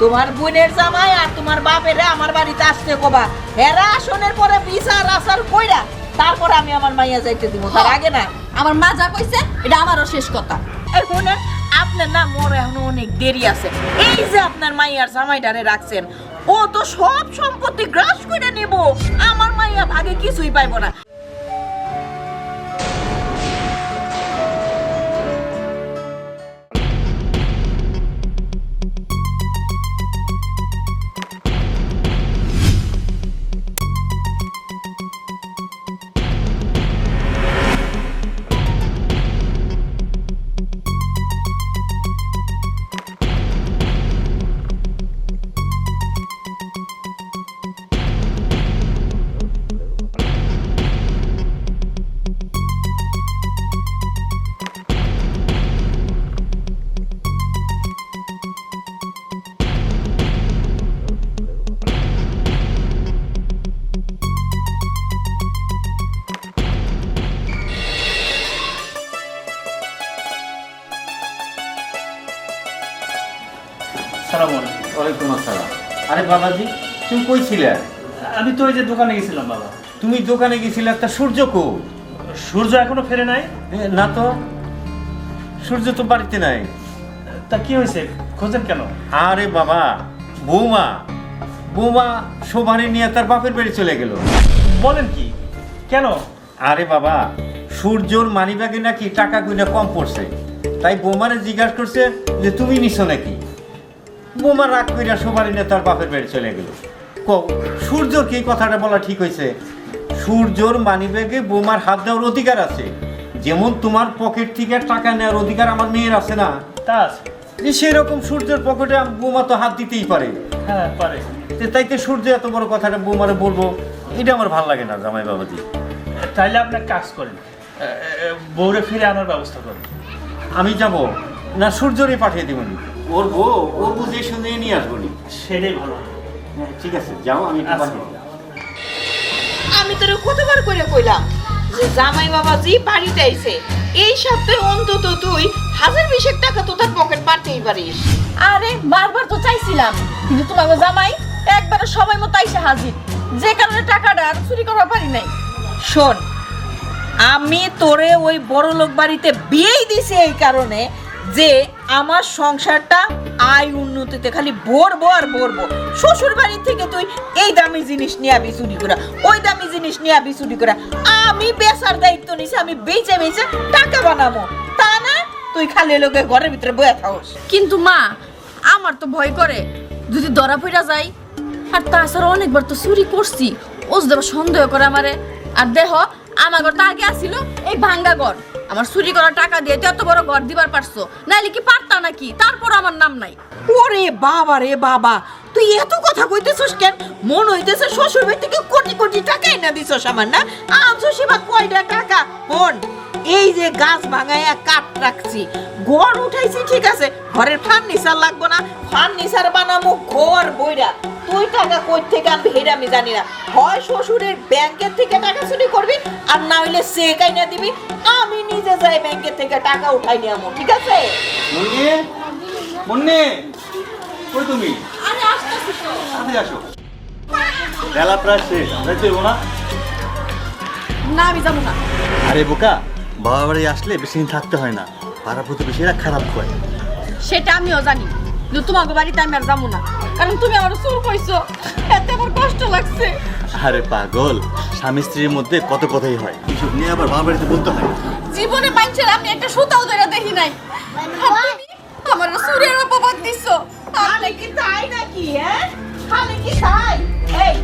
তোমার বোনের জামাই আর তোমার বাপেরে আমার বাড়িতে আসতে কবা। হেরা আসনের পরে বিচার আসার কইরা তারপরে আমি আমার মাইয়া যাইতে দিব। তার আগে না আমার মা যা কইছে এটা আমারও শেষ কথা। শুনেন আপনার না মোর এখনও অনেক দেরি আছে। এই যে আপনার মাইয়ার জামাইটারে রাখছেন ও তো সব সম্পত্তি গ্রাস করে নেব। আমার মাইয়া ভাগে কিছুই পাইবো না। ওয়ালাইকুম আসসালাম আরে বাবাজি তুমি কই ছিলে? আমি তো ওই যে দোকানে গেছিলাম বাবা। তুমি দোকানে গেছিলে একটা সূর্য কো সূর্য এখনও ফেরে নাই? না তো। সূর্য তো বাড়িতে নাই। তা কি হয়েছে? খোঁজেন কেন? আরে বাবা বৌমা বৌমা শোভানে নিয়ে তার বাপের বাড়ি চলে গেল। বলেন কি? কেন? আরে বাবা সূর্যর মানিব্যাগে নাকি টাকা গুইনা কম পড়ছে। তাই বৌমারে জিজ্ঞাসা করছে যে তুমি নিছো নাকি? বৌমা রাগ কইরা শোভানে নেতার বাপের বাড়ি চলে গেল। কও সূর্যর কি কথাটা বলা ঠিক হয়েছে? সূর্যর মানিব্যাগে বোমার হাত দেওয়ার অধিকার আছে। যেমন তোমার পকেট থেকে টাকা নেওয়ার অধিকার আমার মেয়ের আছে না? তা আছে। সেরকম সূর্যের পকেটে বোমা তো হাত দিতেই পারে। হ্যাঁ পারে। যে তাইতে সূর্য এত বড় কথাটা বোমারে বলব এটা আমার ভালো লাগে না জামাই বাবাজি। তাইলে আপনি এক কাজ করেন বউরে ফিরে আনার ব্যবস্থা করেন। আমি যাব না সূর্যরই পাঠিয়ে দিব। ওর বউ ও বুঝে শুনে নিয়ে আসব নি। সেটাই ভালো। হ্যাঁ, ঠিক আছে যাও আমি একটু আচ্ছা। আমি তোরে কতবার করে কইলাম যে জামাই বাবাজি বাড়িতে আইছে এই সপ্তাহে অন্তত তুই হাজার বিশেক টাকা তো তার পকেট পারতেই পারিস। আরে বারবার তো চাইছিলাম কিন্তু তোমাকে জামাই একবারে সময় মতো আইসা হাজির। যে কারণে টাকাটা আর চুরি করতে পারি নাই। শোন আমি তোরে ওই বড় লোক বাড়িতে বিয়েই দিছি এই কারণে যে আমার সংসারটা আয় উন্নতিতে খালি ভরবো আর ভরবো শ্বশুর বাড়ি থেকে তুই এই দামি জিনিস নিয়ে আবি চুরি করা, ওই দামি জিনিস নিয়ে আবি চুরি করা। আমি বেচার দায়িত্ব নিছি, আমি বেচে বেচে টাকা বানাবো। তা না, তুই খালি লোকে ঘরের ভিতরে বয়ে থাকস। কিন্তু মা, আমার তো ভয় করে। যদি ধরা পড়া যায় আর তাছাড়া অনেকবার তো চুরি করছি ও যদি আবার সন্দেহ করে আমারে। আর দেহ আমার ঘর তো আগে আসিল এই ভাঙ্গা ঘর। আমার চুরি করা টাকা দিয়ে এত বড় ঘর দিবার পারছ? নাইলে কি পারতা নাকি? তারপর আমার নাম নাই। ওরে বাবা রে বাবা তুই এত কথা কইতেছস কেন? মন হইতেছে শ্বশুর বাড়ি থেকে কোটি কোটি টাকা এনে দিছস আমার, না? আনছো সেবা কয়টা টাকা? হন এই যে গাছ ভাঙাইয়া কাঠ রাখছি, ঘর উঠাইছি, ঠিক আছে? ঘরের ফার্নিচার লাগবো না ফার্নিচার বানাবো ঘর বইরা। তুই টাকা কই থেকে আনবি হেরে আমি জানি না। হয় শ্বশুরের ব্যাংকের থেকে টাকা চুরি করবি, আর না হইলে চেক আইনা দিবি। আমি নিজে যাই ব্যাংকের থেকে টাকা উঠাই নিয়ে ঠিক আছে? মুন্নি মুন্নি। কই তুমি? আরে আসতেছি তো। তাড়াতাড়ি আসো বেলা প্রায় শেষ চলবো না? না আমি যাব না। আরে বোকা বাবা বাড়ি আসলে বেশি দিন থাকতে হয় না। পাড়া প্রতিবেশীরা খারাপ হয় সেটা আমিও জানি। কিন্তু তোমাকে বাড়িতে আমি আর যাব না। কারণ তুমি আমার চুর কইছো এতে আমার কষ্ট লাগছে। আরে পাগল স্বামী স্ত্রীর মধ্যে কত কথাই হয়। এসব নিয়ে আবার বাবা বাড়িতে বলতে হয়। জীবনে পাইছেন আমি একটা সুতাও ধরে দেখি নাই। আমার চুরের অপবাদ দিছো। তাহলে কি তাই নাকি হ্যাঁ? তাহলে কি তাই? এই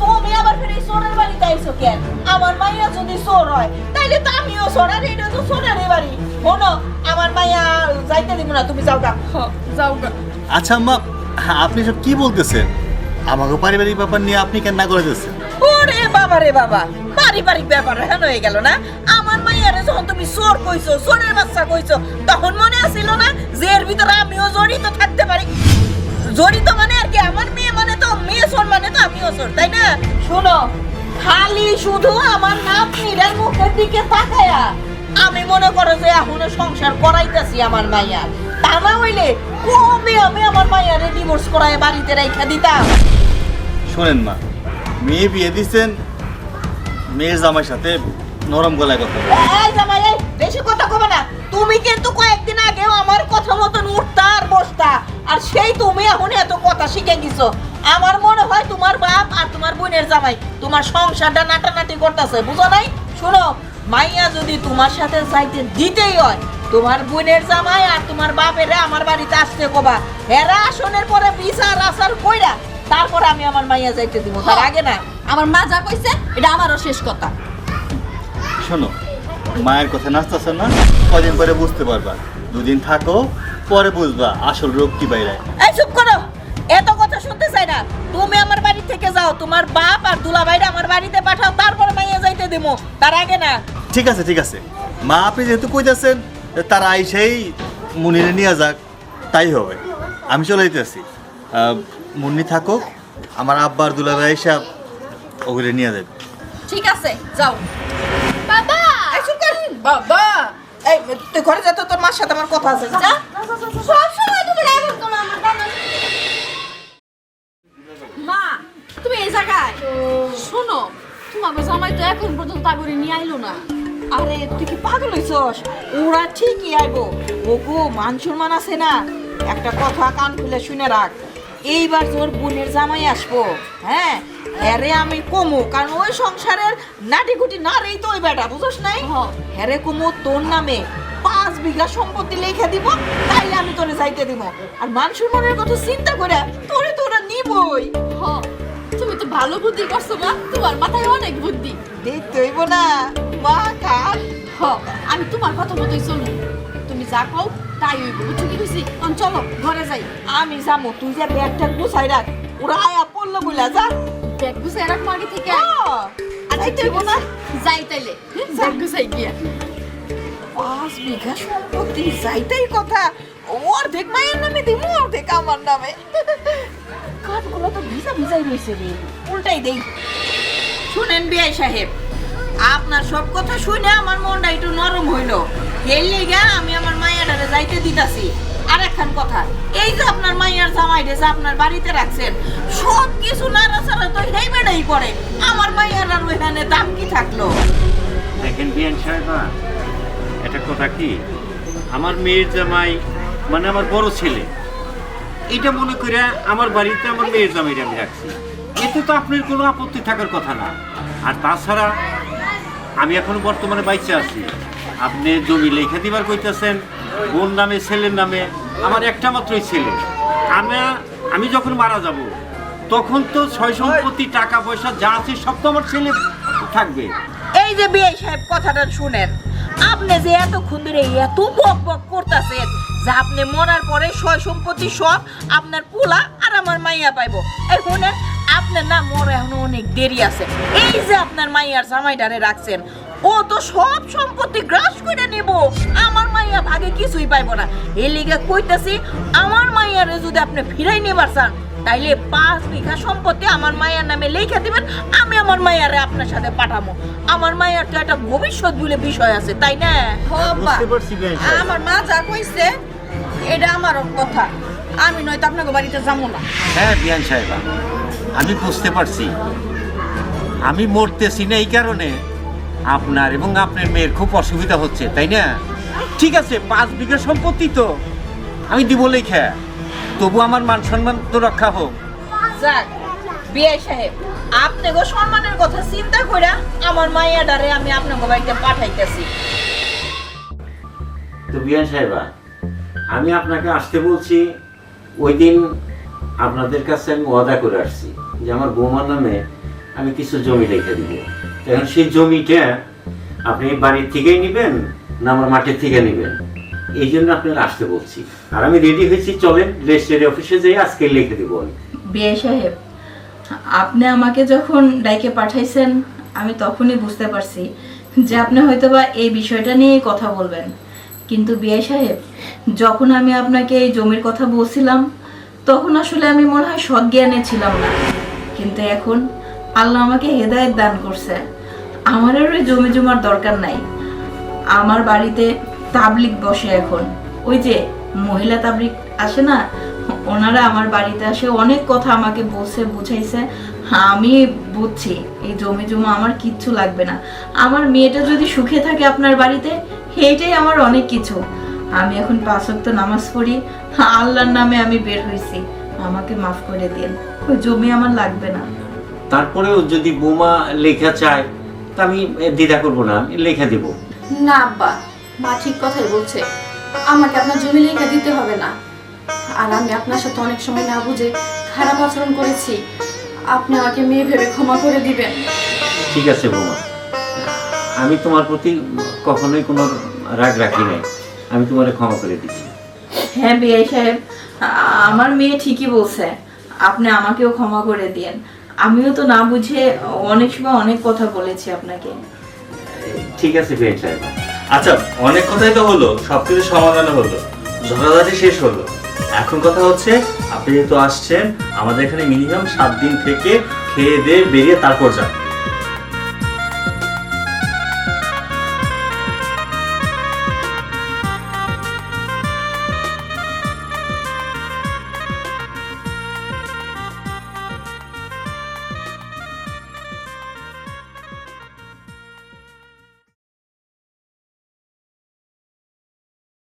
তুমি আবার ফিরে সোনার বাড়িতে আইছো কেন? আমার মাইয়া যদি চোর হয় তাইলে তো আমিও আর এটা তো সোনার বাড়ি। শোনো আমার মাইয়া যাইতে দিব না তুমি যাও গা। যাও গা। আচ্ছা আম্মা আপনি সব কি বলতেছেন? আমাকে পারিবারিক ব্যাপার নিয়ে আপনি কেন না করে দিচ্ছেন ওরে বাবা রে বাবা পারিবারিক ব্যাপার হেন হয়ে গেল না? তুমি চোর কইছো, চোরের বাচ্চা কইছো। তখন মনে আসিল না যে এর ভিতরে আমিও জড়িত থাকতে পারি। জড়িত মানে আর কি, আমার মেয়ে মানে তো, মেয়ে চোর মানে তো আমিও চোর, তাই না? শোনো, খালি শুধু আমার নাতনির মুখের দিকে তাকায়া আমি মনে করো যে এখনও সংসার করাইতেছি আমার মাইয়া। তা না হইলে কবে আমি আমার মাইয়ারে ডিভোর্স করায় বাড়িতে রাইখা দিতাম? শোনেন মা, মেয়ে বিয়ে দিচ্ছেন মেয়ের জামাইর সাথে নরম গলায় কথা। এই জামাই এই বেশি কথা কবে না। তুমি কিন্তু কয়েকদিন আগেও আমার কথা মতন উঠতা আর বসতা। আর সেই তুমি এখন এত কথা শিখে গেছো। আমার মনে হয় তোমার বাপ আর তোমার বোনের জামাই তোমার সংসারটা নাটানাটি করতেছে বুঝো নাই? শোনো মাইয়া যদি তোমার সাথে যাইতে দিতেই হয় তোমার বোনের জামাই আর তোমার বাপেরে আমার বাড়িতে আসতে কবা। এরা আসনের পরে বিচার আসার কইরা তারপরে আমি আমার মাইয়া যাইতে দিব। তার আগে না আমার মা যা কইছে এটা আমারও শেষ কথা। শোনো মায়ের কথা নাচতেছ না কদিন পরে বুঝতে পারবা। দুদিন থাকো পরে বুঝবা আসল রোগ কি বাইরে। এই চুপ করো এত কথা শুনতে চাই না। তুমি আমার বাড়ি থেকে যাও তোমার বাপ আর দুলাভাইরা আমার বাড়িতে পাঠাও তারপর মাইয়া যাইতে দেবো তার আগে না। ঠিক আছে ঠিক আছে। মা আপনি যেহেতু কইতেছেন তারা আইসেই মুনিরে নিয়ে যাক তাই হবে। আমি চলে যেতেছি মুন্নি থাকুক আমার আব্বার দুলাভাই হিসাব ওগুলো নিয়ে যাবে। ঠিক আছে যাও। বাবা! এই চুপ কর। বাবা! এই তুই ঘরে যা তো তোর মার সাথে আমার কথা আছে যা। সব সময় তুমি এমন করো আমার বাবা। মা তুমি এই জায়গায়? শোনো তোমার জামাই তো এখন পর্যন্ত তাগরে নিয়ে আইলো না। আরে তুই কি পাগল হইছস? ওরা ঠিকই আইবো। ওগো মান সম্মান আছে না? একটা কথা কান খুলে শুনে রাখ। এইবার তোর বোনের জামাই আসব হ্যাঁ? হ্যারে আমি কমু কারণ ওই সংসারের নাটিকুটি না রেই তো ওই বেটা বুঝছ নাই? হ। হ্যারে কমু তোর নামে পাঁচ বিঘা সম্পত্তি লেখা দিব তাইলে আমি তোরে যাইতে দিব। আর মান মনের কথা চিন্তা করে তোরে তোরা নিবই। হ তুমি তো ভালো বুদ্ধি করছ মা তোমার মাথায় অনেক বুদ্ধি। দেখতে হইব না মা কার? হ আমি তোমার কথা মতোই তুমি যা কও তাই হইব বুঝছ কি চলো ঘরে যাই। আমি যাব তুই যে ব্যাগটা গুছাই রাখ। ওরা আয়া পড়ল বইলা যা। ব্যাগ গুছাই রাখব আগে থেকে। আচ্ছা ঠিক আছে। যাই তাইলে। ব্যাগ গুছাই গিয়া। পাঁচ বিঘা সম্পত্তি যাইতেই কথা। অর্ধেক মায়ের নামে দিব অর্ধেক আমার নামে। কাঠগুলো তো ভিজা ভিজাই রয়েছে রে। উল্টাই দেই। শুনেন বিআই সাহেব আপনার সব কথা শুনে আমার মনটা একটু নরম হইল। এর লেগে আমি আমার মায়েরারে যাইতে দিতাছি। আর একখান কথা। এই যে আপনার মাইয়ার জামাইরে যে আপনার বাড়িতে রাখছেন সব কিছু নাড়াচাড়া তো হেই বেড়াই করে আমার মাইয়ার আর ওইখানে দাম কি থাকল? দেখেন বিয়ান সাহেবা, এটা কথা কি? আমার মেয়ের জামাই মানে আমার বড় ছেলে, এটা মনে করে আমার বাড়িতে আমার মেয়ের জামাইটা আমি রাখছি। এতে তো আপনার কোনো আপত্তি থাকার কথা না। আর তাছাড়া আমি এখন বর্তমানে বাইচে আছি। আপনি জমি লেখা দিবার কইতেছেন, বোন নামে, ছেলের নামে, আমার একটা মাত্রই ছেলে। আমি আমি যখন মারা যাব, তখন তো ছয় সম্পত্তি, টাকা পয়সা যা আছে সব তো আমার ছেলে থাকবে। এই যে বিয়ে সাহেব, কথাটা শুনেন। আপনি যে এতক্ষণ ধরে এত বক বক করতেছেন যে আপনি মরার পরে সয় সম্পত্তি সব আপনার পোলা আর আমার মাইয়া পাইবো। এই আপনার না মরে এখনও অনেক দেরি আছে। এই যে আপনার মাইয়ার জামাইটারে রাখছেন ও তো সব সম্পত্তি গ্রাস করে নেব। আমার মাইয়া ভাগে কিছুই পাইবো না। এই লিগে কইতাছি আমার মাইয়ারে যদি আপনি ফিরাই নেবার চান তাইলে পাঁচ বিঘা সম্পত্তি আমার মায়ের নামে লেখা দিবেন আমি আমার মায়েরে আপনার সাথে পাঠাবো আমার মায়ের তো একটা ভবিষ্যৎ বলে বিষয় আছে তাই না? আমার মা যা কইছে এটা আমারও কথা। আমি নয়তো আপনাকে বাড়িতে যাব না। হ্যাঁ বিয়ান সাহেবা আমি বুঝতে পারছি। আমি মরতেছি না এই কারণে। আপনার এবং আপনার মেয়ের খুব অসুবিধা হচ্ছে তাই না? ঠিক আছে পাঁচ বিঘা সম্পত্তি তো। আমি দিব লেখা। তবু আমার মান সম্মান তো রক্ষা হোক। যাক বিয়ে সাহেব আপনাকে সম্মানের কথা চিন্তা করে আমার মাইয়াডারে আমি আপনাকে বাড়িতে পাঠাইতেছি। তো বিয়ান সাহেবা আমি আপনাকে আসতে বলছি ওই দিন আপনাদের কাছে আমি ওয়াদা করে আসছি যে আমার বৌমার নামে আমি কিছু জমি রেখে দিব। এখন সেই জমিটা আপনি বাড়ির থেকেই নেবেন না আমার মাঠের থেকে নেবেন? এই জন্য আপনাকে আসতে বলছি। আর আমি রেডি হয়েছি, চলেন রেজিস্ট্রি অফিসে যেয়ে আজকে লিখে দিব আমি। বিয়ে সাহেব, আপনি আমাকে যখন ডাইকে পাঠাইছেন, আমি তখনই বুঝতে পারছি যে আপনি হয়তোবা এই বিষয়টা নিয়ে কথা বলবেন। কিন্তু বিয়ে সাহেব, যখন আমি আপনাকে এই জমির কথা বলছিলাম, তখন আসলে আমি মনে হয় সজ্ঞানে ছিলাম না। কিন্তু এখন আল্লাহ আমাকে হেদায়েত দান করছে। আমার আর ওই জমি জমার দরকার নাই। আমার বাড়িতে তাবলিক বসে এখন। ওই যে মহিলা তাবলিক আসে না, ওনারা আমার বাড়িতে আসে, অনেক কথা আমাকে বলছে, বুঝাইছে। আমি বুঝছি, এই জমি জমা আমার কিচ্ছু লাগবে না। আমার মেয়েটা যদি সুখে থাকে আপনার বাড়িতে এইটাই আমার অনেক কিছু। আমি এখন পাঁচ ওয়াক্ত নামাজ পড়ি, আল্লাহর নামে আমি বের হয়েছি আমাকে মাফ করে দিন, ওই জমি আমার লাগবে না। তারপরেও যদি বোমা লেখা চায় তা আমি দ্বিধা করব না আমি লেখা দেব। না আব্বা মা ঠিক কথাই বলছে। আমাকে আপনার জমি লেখা দিতে হবে না। আর আমি আপনার সাথে অনেক সময় না বুঝে খারাপ আচরণ করেছি। আপনি আমাকে মেয়ে ভেবে ক্ষমা করে দিবেন। ঠিক আছে বোমা। আমি তোমার প্রতি কখনোই কোনো রাগ রাখি নাই। আমি তোমার ক্ষমা করে দিচ্ছি। হ্যাঁ বিআই সাহেব আমার মেয়ে ঠিকই বলছে। আপনি আমাকেও ক্ষমা করে দিয়েন। আমিও তো না বুঝে অনেক সময় অনেক কথা বলেছি আপনাকে। ঠিক আছে আচ্ছা অনেক কথাই তো হলো, সবকিছু সমাধান হলো, ঝগড়াঝাটি শেষ হলো। এখন কথা হচ্ছে, আপনি যেহেতু আসছেন, আমাদের এখানে মিনিমাম সাত দিন থেকে খেয়ে দিয়ে বেরিয়ে তারপর যান।